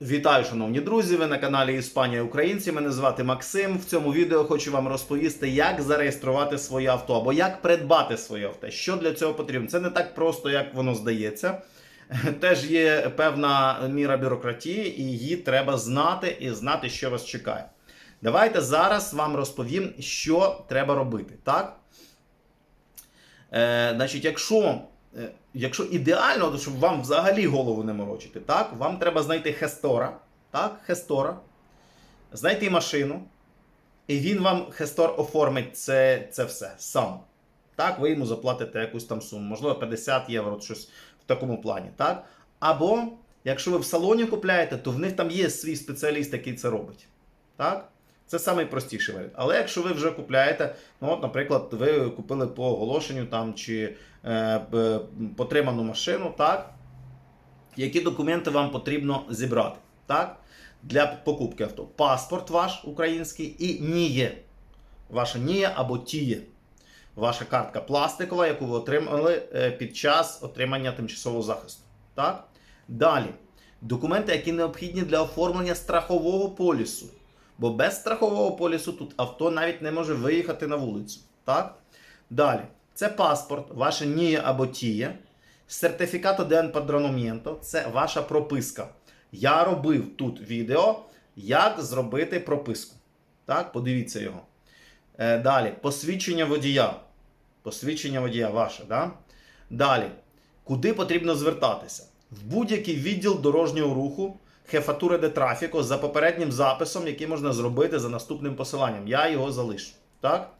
Вітаю, шановні друзі! Ви на каналі Іспанія Українці. Мене звати Максим. В цьому відео хочу вам розповісти, як зареєструвати своє авто або як придбати своє авто. Що для цього потрібно? Це не так просто, як воно здається. Теж є певна міра бюрократії, і її треба знати і знати, що вас чекає. Давайте зараз вам розповім, що треба робити. Так? Е, значить, якщо, якщо ідеально, то щоб вам взагалі голову не морочити, так? Вам треба знайти Хестора, так? Хестора, знайти машину, і він вам Хестор оформить це, це все сам. Так, ви йому заплатите якусь там суму, можливо, 50 євро, щось в такому плані. так? Або, якщо ви в салоні купляєте, то в них там є свій спеціаліст, який це робить. Так? Це найпростіший варіант. Але якщо ви вже купляєте, ну от, наприклад, ви купили по оголошенню там чи е, потриману машину, так? Які документи вам потрібно зібрати? Так? Для покупки авто. Паспорт ваш український і НІЄ. Ваша НІЄ або ТІЄ. Ваша картка пластикова, яку ви отримали е, під час отримання тимчасового захисту. Так? Далі. Документи, які необхідні для оформлення страхового полісу. Бо без страхового полісу тут авто навіть не може виїхати на вулицю. Так? Далі. Це паспорт, ваше НІЄ або ТІЄ. Сертифікато de empadronamiento – це ваша прописка. Я робив тут відео, як зробити прописку. Так, подивіться його. Е, далі, посвідчення водія. Посвідчення водія ваше. Да? Далі, куди потрібно звертатися? В будь-який відділ дорожнього руху Хефатури де трафіко за попереднім записом, який можна зробити за наступним посиланням. Я його залишу. Так?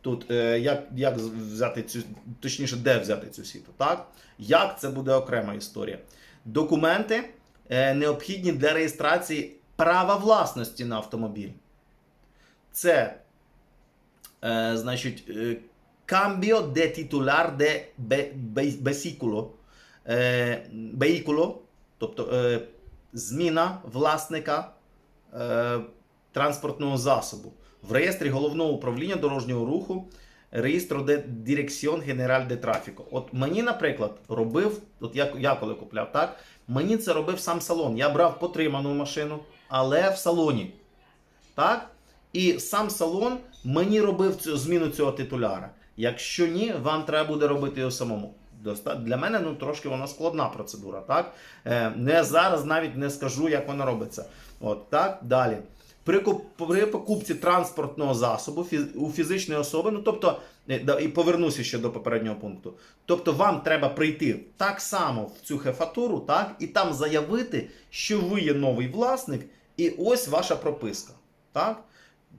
Тут е, як, як взяти цю, точніше, де взяти цю сіту, так? Як це буде окрема історія. Документи е, необхідні для реєстрації права власності на автомобіль. Це, е, значить, е, cambio de titular de be- е, тобто е, зміна власника е, транспортного засобу в реєстрі головного управління дорожнього руху реєстру де Dirección General de Tráfico. От мені, наприклад, робив, от я, я коли купляв, так, мені це робив сам салон. Я брав потриману машину, але в салоні. Так? І сам салон мені робив цю зміну цього титуляра. Якщо ні, вам треба буде робити його самому. Для мене ну, трошки вона складна процедура. Так? Е, не зараз навіть не скажу, як вона робиться. От, так? Далі. При, при покупці транспортного засобу у фізичної особи, ну тобто, е, і повернуся ще до попереднього пункту. Тобто вам треба прийти так само в цю хефатуру, так, і там заявити, що ви є новий власник, і ось ваша прописка. Так?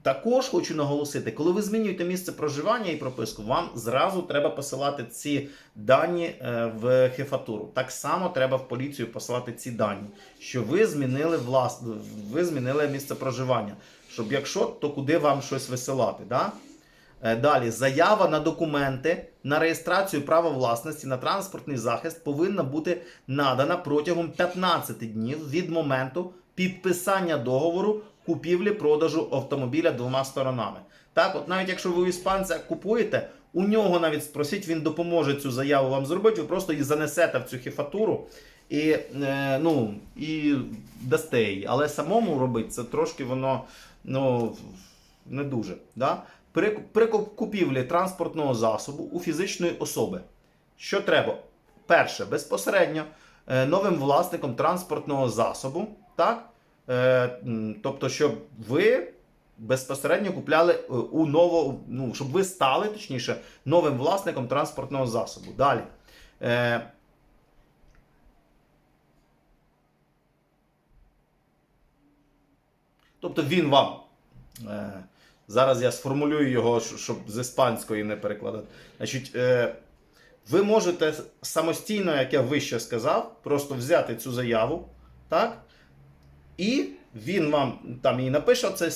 Також хочу наголосити, коли ви змінюєте місце проживання і прописку, вам зразу треба посилати ці дані е, в хефатуру. Так само треба в поліцію посилати ці дані, що ви змінили влас... ви змінили місце проживання. Щоб якщо, то куди вам щось висилати. Да? Е, Далі, заява на документи на реєстрацію права власності на транспортний захист повинна бути надана протягом 15 днів від моменту підписання договору купівлі-продажу автомобіля двома сторонами. Так, от навіть якщо ви у іспанця купуєте, у нього навіть спросіть, він допоможе цю заяву вам зробити, ви просто її занесете в цю хіфатуру і, е, ну, і дасте її. Але самому робити це трошки воно ну, не дуже. Да? При, при купівлі транспортного засобу у фізичної особи. Що треба? Перше, безпосередньо е, новим власником транспортного засобу, так? Е, тобто, щоб ви безпосередньо купляли е, у ново, ну, щоб ви стали, точніше, новим власником транспортного засобу. Далі. Е, тобто він вам. Зараз я сформулюю його, щоб з іспанської не перекладати. Значить, ви можете самостійно, як я вище сказав, просто взяти цю заяву, так? І він вам там її напише, цей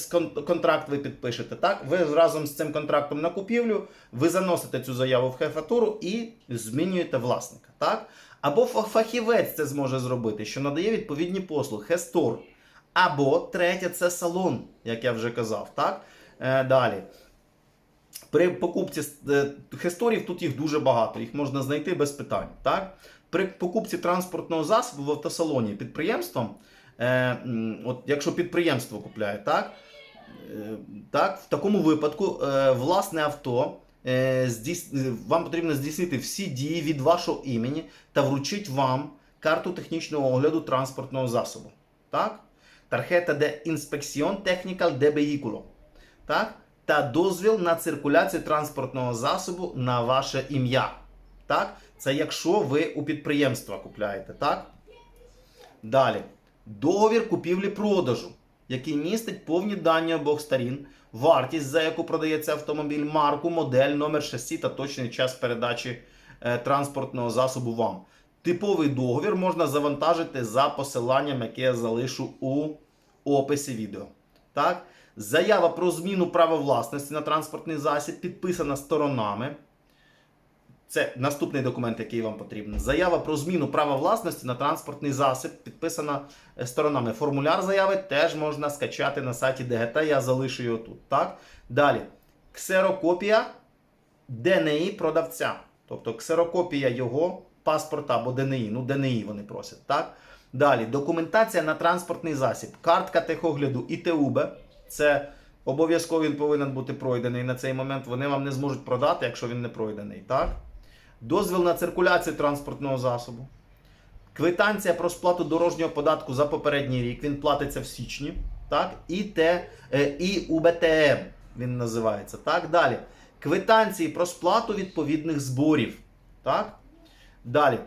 контракт ви підпишете. Так? Ви разом з цим контрактом на купівлю, ви заносите цю заяву в хефатуру і змінюєте власника. Так? Або фахівець це зможе зробити, що надає відповідні послуги, хестор. Або третє це салон, як я вже казав. Так? Е, далі. При покупці е, хесторів тут їх дуже багато, їх можна знайти без питань. Так? При покупці транспортного засобу в автосалоні підприємством е, от якщо підприємство купляє, так? Е, так, в такому випадку е, власне авто е, здійс... е, вам потрібно здійснити всі дії від вашого імені та вручить вам карту технічного огляду транспортного засобу. Так? Тархета де інспекціон технікал де веїкуло. Так? Та дозвіл на циркуляцію транспортного засобу на ваше ім'я. Так? Це якщо ви у підприємства купляєте. Так? Далі. Договір купівлі-продажу, який містить повні дані обох сторін, вартість, за яку продається автомобіль, марку, модель, номер шасі та точний час передачі е, транспортного засобу вам. Типовий договір можна завантажити за посиланням, яке я залишу у описі відео. Так? Заява про зміну права власності на транспортний засіб підписана сторонами. Це наступний документ, який вам потрібен. Заява про зміну права власності на транспортний засіб підписана е, сторонами. Формуляр заяви теж можна скачати на сайті ДГТ. Я залишу його тут. Так? Далі. Ксерокопія ДНІ продавця. Тобто ксерокопія його паспорта або ДНІ. Ну, ДНІ вони просять. Так? Далі. Документація на транспортний засіб. Картка техогляду ІТУБ. Це обов'язково він повинен бути пройдений на цей момент. Вони вам не зможуть продати, якщо він не пройдений. Так? Дозвіл на циркуляцію транспортного засобу, квитанція про сплату дорожнього податку за попередній рік, він платиться в січні, так? І, те, е, і УБТМ він називається. Так? Далі. Квитанції про сплату відповідних зборів. Так? Далі.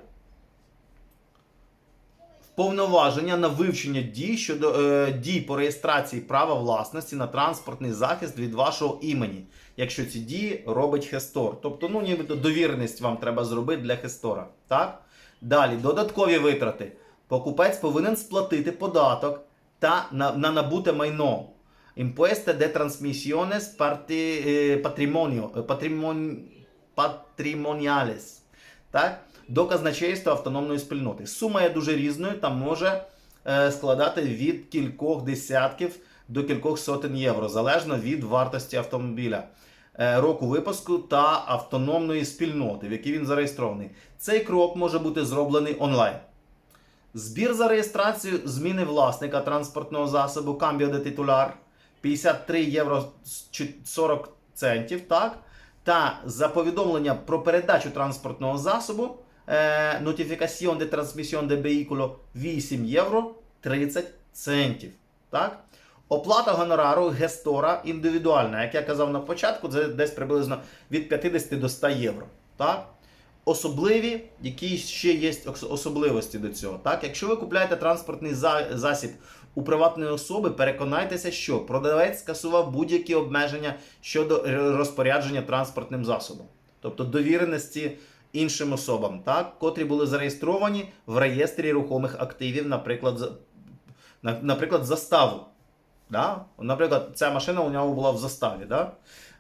Повноваження на вивчення дій щодо е, дій по реєстрації права власності на транспортний захист від вашого імені, якщо ці дії робить Хестор. Тобто, ну нібито довіреність вам треба зробити для Хестора. Так? Далі, додаткові витрати. Покупець повинен сплатити податок та на, на набуте майно. Impueste de transmisiones parti, е, patrimonio. Так? До казначейства автономної спільноти. Сума є дуже різною та може е, складати від кількох десятків до кількох сотень євро, залежно від вартості автомобіля, е, року випуску та автономної спільноти, в якій він зареєстрований. Цей крок може бути зроблений онлайн. Збір за реєстрацію зміни власника транспортного засобу Cambio de titular 53 євро 40 центів. Так? Та за повідомлення про передачу транспортного засобу е, Notification de transmission de vehículo 8 євро 30 центів. Так? Оплата гонорару гестора індивідуальна, як я казав на початку, це десь приблизно від 50 до 100 євро. Так? Особливі, які ще є особливості до цього. Так? Якщо ви купляєте транспортний за- засіб у приватної особи, переконайтеся, що продавець скасував будь-які обмеження щодо розпорядження транспортним засобом, тобто довіреності іншим особам, так? котрі були зареєстровані в реєстрі рухомих активів, наприклад, наприклад, заставу. Да? Наприклад, ця машина у нього була в заставі. Да?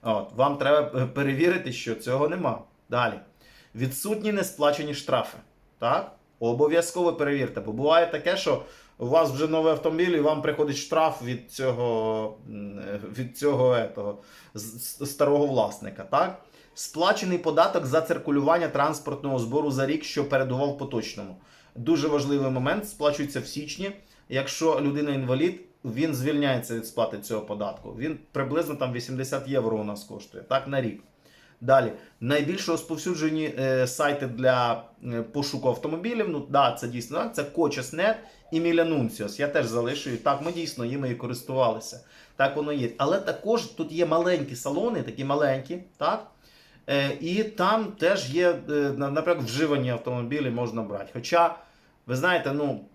От, вам треба перевірити, що цього нема. Далі. Відсутні несплачені штрафи. Так? Обов'язково перевірте, бо буває таке, що у вас вже новий автомобіль, і вам приходить штраф від цього, е, від цього етого, старого власника. Так? Сплачений податок за циркулювання транспортного збору за рік, що передував поточному. Дуже важливий момент, сплачується в січні. Якщо людина інвалід, він звільняється від сплати цього податку. Він приблизно там 80 євро у нас коштує, так, на рік. Далі, найбільш розповсюджені е, сайти для е, пошуку автомобілів. Ну, да, це дійсно так. Це Coches.net і Milanuncios. Я теж залишую. Так, ми дійсно їми і користувалися. Так воно є. Але також тут є маленькі салони, такі маленькі, так? Е, і там теж є, е, наприклад, вживані автомобілі можна брати. Хоча, ви знаєте, ну,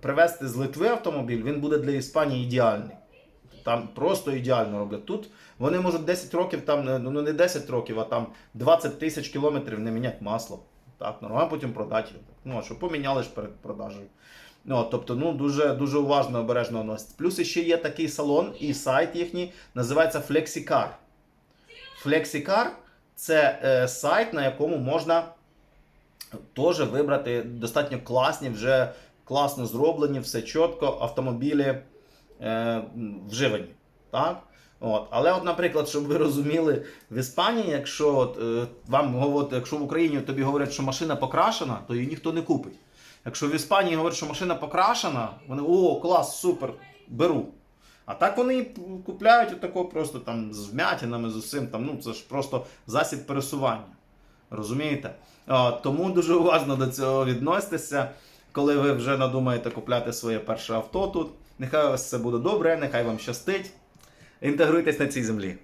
привезти з Литви автомобіль, він буде для Іспанії ідеальний. Там просто ідеально роблять. Тут вони можуть 10 років, там, е, ну не 10 років, а там 20 тисяч кілометрів не міняти масло. Так, нормально потім продати. Ну, а що поміняли ж перед продажею. Ну, тобто, ну, дуже, дуже уважно, обережно носить. Плюс ще є такий салон і сайт їхній, називається FlexiCar. FlexiCar це е, сайт, на якому можна теж вибрати достатньо класні, вже класно зроблені, все чітко, автомобілі е, вживані. Так? От. Але, от, наприклад, щоб ви розуміли, в Іспанії, якщо от, е, вам говорять, якщо в Україні тобі говорять, що машина покрашена, то її ніхто не купить. Якщо в Іспанії говорять, що машина покрашена, вони о, клас, супер, беру. А так вони купляють отако просто там з вмятинами, з усім. Там, ну, це ж просто засіб пересування. Розумієте? Тому дуже уважно до цього відноситеся, коли ви вже надумаєте купляти своє перше авто тут. Нехай у вас все буде добре, нехай вам щастить. Інтегруйтесь на цій землі.